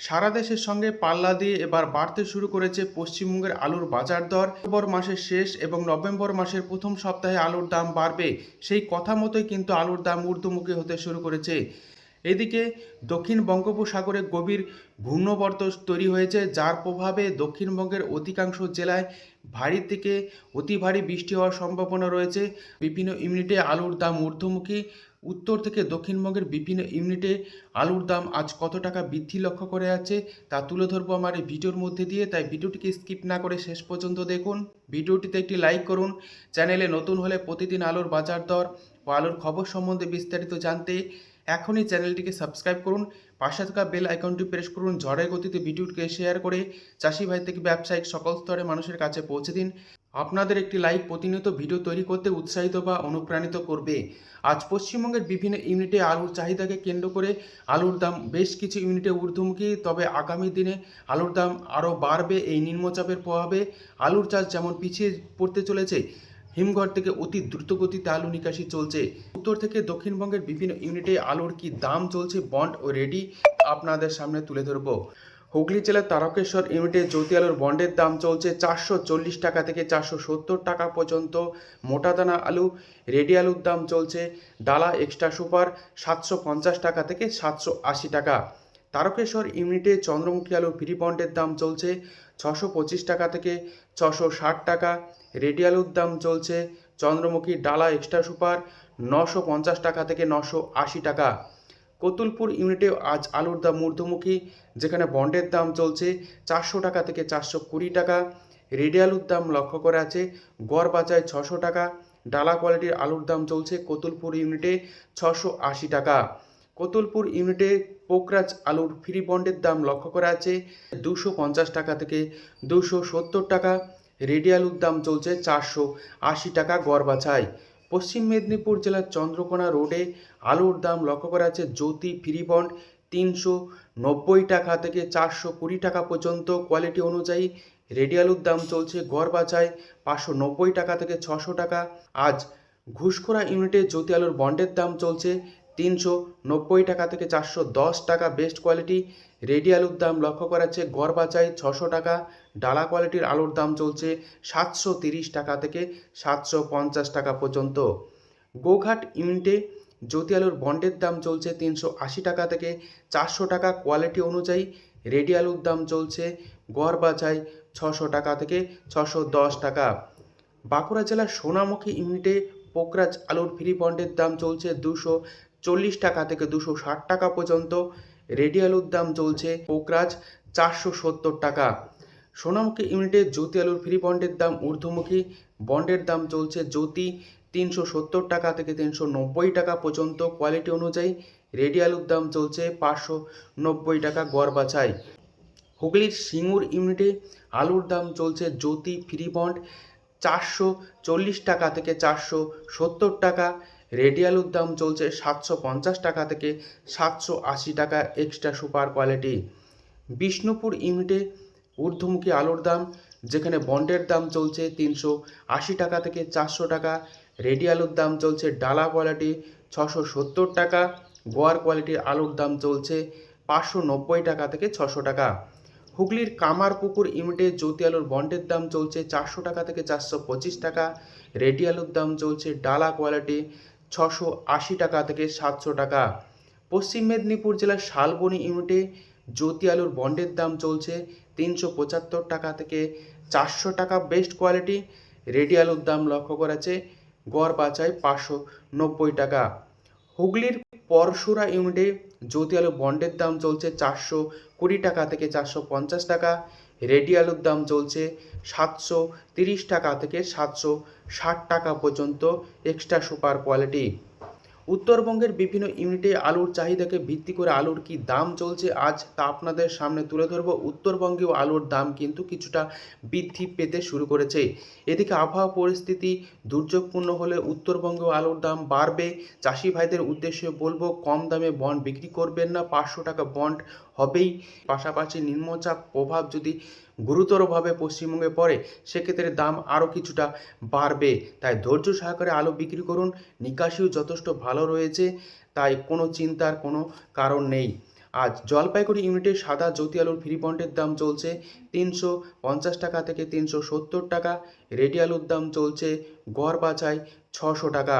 সারা দেশের সঙ্গে পাল্লা দিয়ে এবার বাড়তে শুরু করেছে পশ্চিমবঙ্গের আলুর বাজার দর। অক্টোবর মাসের শেষ এবং নভেম্বর মাসের প্রথম সপ্তাহে আলুর দাম বাড়বে। সেই কথা মতোই কিন্তু আলুর দাম ঊর্ধ্বমুখী হতে শুরু করেছে। এদিকে দক্ষিণ বঙ্গোপসাগরে গভীর ঘূর্ণবর্ত তৈরি হয়েছে, যার প্রভাবে দক্ষিণবঙ্গের অধিকাংশ জেলায় ভারী থেকে অতি ভারী বৃষ্টি হওয়ার সম্ভাবনা রয়েছে। বিভিন্ন ইউনিটে আলুর দাম ঊর্ধ্বমুখী। উত্তর থেকে দক্ষিণবঙ্গের বিভিন্ন ইউনিটে আলুর দাম আজ কত টাকা বৃদ্ধি লক্ষ্য করে আছে, তা তুলে ধরবো আমার এই ভিডিওর মধ্যে দিয়ে। তাই ভিডিওটিকে স্কিপ না করে শেষ পর্যন্ত দেখুন। ভিডিওটিতে একটি লাইক করুন। চ্যানেলে নতুন হলে প্রতিদিন আলুর বাজার দর ও আলুর খবর সম্বন্ধে বিস্তারিত জানতে এখনই চ্যানেলটিকে সাবস্ক্রাইব করুন, পাশে থাকা বেল আইকনটি প্রেস করুন, ঝড়ের গতিতে ভিডিওটিকে শেয়ার করে চাষি ভাই থেকে ব্যবসায়িক সকল স্তরে মানুষের কাছে পৌঁছে দিন। আপনাদের একটি লাইক প্রতিনিয়ত ভিডিও তৈরি করতে উৎসাহিত বা অনুপ্রাণিত করবে। আজ পশ্চিমবঙ্গের বিভিন্ন ইউনিটে আলুর চাহিদাকে কেন্দ্র করে আলুর দাম বেশ কিছু ইউনিটে ঊর্ধ্বমুখী, তবে আগামী দিনে আলুর দাম আরও বাড়বে, এই নিম্নচাপের প্রভাবে আলুর চাষ যেমন পিছিয়ে পড়তে চলেছে হিমঘর থেকে অতি দ্রুত গতিতে আলু নিকাশি চলছে। উত্তর থেকে দক্ষিণবঙ্গের বিভিন্ন ইউনিটে আলুর কি দাম চলছে বন্ড ও রেডি আপনাদের সামনে তুলে ধরবো। হুগলি জেলার তারকেশ্বর ইউনিটে জ্যোতি আলুর বন্ডের দাম চলছে চারশো চল্লিশ টাকা থেকে চারশো সত্তর টাকা পর্যন্ত। মোটা দানা আলু, রেডি আলুর দাম চলছে ডালা এক্সট্রা সুপার সাতশো পঞ্চাশ টাকা থেকে সাতশো আশি টাকা। তারকেশ্বর ইউনিটে চন্দ্রমুখী আলু ফ্রি বন্ডের দাম চলছে ছশো পঁচিশ টাকা থেকে ছশো ষাট টাকা। রেডি আলুর দাম চলছে চন্দ্রমুখী ডালা এক্সট্রা সুপার নশো পঞ্চাশ টাকা থেকে নশো আশি টাকা। কতুলপুর ইউনিটে আজ আলুর দাম ঊর্ধ্বমুখী, যেখানে বন্ডের দাম চলছে চারশো টাকা থেকে চারশো কুড়ি টাকা। রেডি আলুর দাম লক্ষ্য করে আছে গড় বাজায় ছশো টাকা, ডালা কোয়ালিটির আলুর দাম চলছে কতুলপুর ইউনিটে ছশো আশি টাকা। কতুলপুর ইউনিটে পোকরাজ আলুর ফ্রি বন্ডের দাম লক্ষ্য করা আছে। দুশো পঞ্চাশ টাকা থেকে দুশো সত্তর টাকা। রেডি আলুর দাম চলছে চারশো আশি টাকা গড় বাছাই। পশ্চিম মেদিনীপুর জেলার চন্দ্রকোনা রোডে আলুর দাম লক্ষ্য করা আছে জ্যোতি ফ্রি বন্ড তিনশো নব্বই টাকা থেকে চারশো কুড়ি টাকা পর্যন্ত। কোয়ালিটি অনুযায়ী রেডি আলুর দাম চলছে গড় বাছাই পাঁচশো নব্বই টাকা থেকে ছশো টাকা। আজ ঘুষখোরা ইউনিটে জ্যোতি আলুর বন্ডের দাম চলছে তিনশো নব্বই টাকা থেকে চারশো দশ টাকা বেস্ট কোয়ালিটি রেডি আলুর দাম লক্ষ্য করা যাচ্ছে গড় বাজায় ছশো টাকা। ডালা কোয়ালিটির আলুর দাম চলছে সাতশো তিরিশ টাকা থেকে সাতশো পঞ্চাশ টাকা পর্যন্ত। গোঘাট ইউনিটে জ্যোতি আলুর বন্ডের দাম চলছে তিনশো আশি টাকা থেকে চারশো টাকা। কোয়ালিটি অনুযায়ী রেডি আলুর দাম চলছে গড় বাজায় ছশো টাকা থেকে ছশো দশ টাকা। বাঁকুড়া জেলার সোনামুখী ইউনিটে পোকরাজ আলুর ফ্রি বন্ডের দাম চলছে দুশো চল্লিশ টাকা থেকে দুশো ষাট টাকা পর্যন্ত। রেডি আলুর দাম চলছে পোকরাজ চারশো সত্তর টাকা। সোনামুখী ইউনিটে জ্যোতি আলুর ফ্রি বন্ডের দাম ঊর্ধ্বমুখী। বন্ডের দাম চলছে জ্যোতি তিনশো সত্তর টাকা থেকে তিনশো নব্বই টাকা পর্যন্ত। কোয়ালিটি অনুযায়ী রেডি আলুর দাম চলছে পাঁচশো নব্বই টাকা গড় বাছাই। হুগলির সিঙ্গুর ইউনিটে আলুর দাম চলছে জ্যোতি ফ্রি বন্ড চারশো চল্লিশ টাকা থেকে চারশো সত্তর টাকা। রেডি আলুর দাম চলছে সাতশো পঞ্চাশ টাকা থেকে সাতশো আশি টাকা এক্সট্রা সুপার কোয়ালিটি বিষ্ণুপুর ইউনিটে ঊর্ধ্বমুখী আলুর দাম, যেখানে বন্ডের দাম চলছে তিনশো আশি টাকা থেকে চারশো টাকা। রেডি আলুর দাম চলছে ডালা কোয়ালিটি ছশো সত্তর টাকা। গোয়ার কোয়ালিটির আলুর দাম চলছে পাঁচশো নব্বই টাকা থেকে ছশো টাকা। হুগলির কামারপুকুর ইউনিটে জ্যোতি আলুর বন্ডের দাম চলছে চারশো টাকা থেকে চারশো পঁচিশ টাকা। রেডি আলুর দাম চলছে ডালা কোয়ালিটি ছশো আশি টাকা থেকে সাতশো টাকা। পশ্চিম মেদিনীপুর জেলার শালবনী ইউনিটে জ্যোতি আলুর বন্ডের দাম চলছে তিনশো পঁচাত্তর টাকা থেকে চারশো টাকা বেস্ট কোয়ালিটি। রেডি আলুর দাম লক্ষ্য করেছে গড় বাচায় পাঁচশো নব্বই টাকা। হুগলির পরশুরা ইউনিটে জ্যোতি আলু বন্ডের দাম চলছে চারশো কুড়ি টাকা থেকে চারশো পঞ্চাশ টাকা। রেডি আলুর দাম চলছে সাতশো তিরিশ টাকা থেকে সাতশো ষাট টাকা পর্যন্ত এক্সট্রা সুপার কোয়ালিটি উত্তরবঙ্গের বিভিন্ন ইউনিটে আলুর চাহিদাকে ভিত্তি করে আলুর কি দাম চলছে, আজ তা আপনাদের সামনে তুলে ধরবো। উত্তরবঙ্গেও আলুর দাম কিন্তু কিছুটা বৃদ্ধি পেতে শুরু করেছে। এদিকে আবহাওয়া পরিস্থিতি দুর্যোগপূর্ণ হলে উত্তরবঙ্গেও আলুর দাম বাড়বে। চাষি ভাইদের উদ্দেশ্যে বলব, কম দামে বন্ড বিক্রি করবেন না, পাঁচশো টাকা বন্ড হবেই। পাশাপাশি নিম্নচাপ প্রভাব যদি গুরুতরভাবে পশ্চিমবঙ্গে পড়ে, সেক্ষেত্রে দাম আরও কিছুটা বাড়বে। তাই ধৈর্য সহকারে আলু বিক্রি করুন। নিকাশিও যথেষ্ট ভালো রয়েছে, তাই কোনো চিন্তার কোনো কারণ নেই। আজ জলপাইগুড়ি ইউনিটে সাদা জ্যোতি আলুর ফ্রি বন্ডের দাম চলছে তিনশো পঞ্চাশ টাকা থেকে তিনশো সত্তর টাকা। রেডি আলুর দাম চলছে গড় বাছাই ছশো টাকা।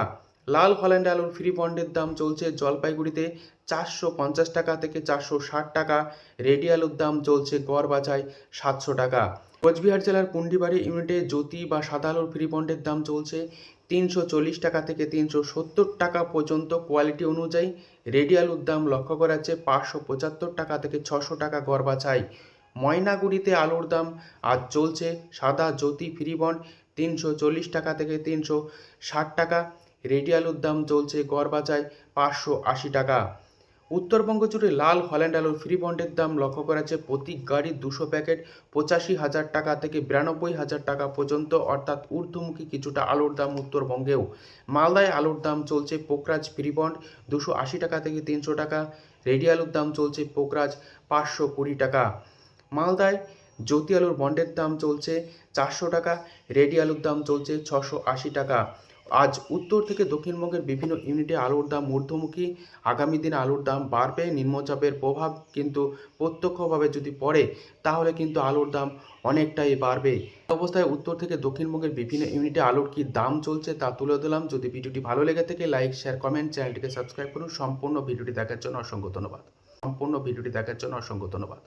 লাল হল্যান্ড আলুর ফ্রি বন্ডের দাম চলছে জলপাইগুড়িতে চারশো পঞ্চাশ টাকা থেকে চারশো ষাট টাকা। রেডি আলুর দাম চলছে গড় বাছাই সাতশো টাকা। কোচবিহার জেলার পুন্ডিবাড়ি ইউনিটে জ্যোতি বা সাদা আলুর ফ্রি বন্ডের দাম চলছে তিনশো চল্লিশ টাকা থেকে তিনশো সত্তর টাকা পর্যন্ত। কোয়ালিটি অনুযায়ী রেডি আলুর দাম লক্ষ্য করা যাচ্ছে পাঁচশো পঁচাত্তর টাকা থেকে ছশো টাকা গড় বাছাই ময়নাগুড়িতে আলুর দাম আজ চলছে সাদা জ্যোতি ফ্রি বন্ড তিনশো চল্লিশ টাকা থেকে তিনশো ষাট টাকা। রেডি আলুর দাম চলছে গড় বাছাই পাঁচশো আশি টাকা। উত্তরবঙ্গ জুড়ে লাল হল্যান্ড আলুর ফ্রি বন্ডের দাম লক্ষ্য করা যাচ্ছে প্রতি গাড়ি দুশো প্যাকেট পঁচাশি হাজার টাকা থেকে বিরানব্বই হাজার টাকা পর্যন্ত, অর্থাৎ ঊর্ধ্বমুখী কিছুটা আলুর দাম উত্তরবঙ্গেও। মালদায় আলুর দাম চলছে পোকরাজ ফ্রি বন্ড দুশো আশি টাকা থেকে তিনশো টাকা, রেডি আলুর দাম চলছে পোকরাজ পাঁচশো কুড়ি টাকা। মালদায় জ্যোতি আলুর বন্ডের দাম চলছে চারশো টাকা, রেডি আলুর দাম চলছে ছশো আশি টাকা। আজ উত্তর থেকে দক্ষিণবঙ্গের বিভিন্ন ইউনিটে আলুর দাম ঊর্ধ্বমুখী। আগামী দিনে আলুর দাম বাড়বে, নিম্নচাপের প্রভাব কিন্তু প্রত্যক্ষভাবে যদি পড়ে, তাহলে কিন্তু আলুর দাম অনেকটাই বাড়বে। অবস্থায় উত্তর থেকে দক্ষিণবঙ্গের বিভিন্ন ইউনিটে আলুর কি দাম চলছে তা তুলে দিলাম যদি ভিডিওটি ভালো লেগে থাকে, লাইক, শেয়ার, কমেন্ট, চ্যানেলটিকে সাবস্ক্রাইব করুন। সম্পূর্ণ ভিডিওটি দেখার জন্য অসংখ্য ধন্যবাদ। সম্পূর্ণ ভিডিওটি দেখার জন্য অসংখ্য ধন্যবাদ।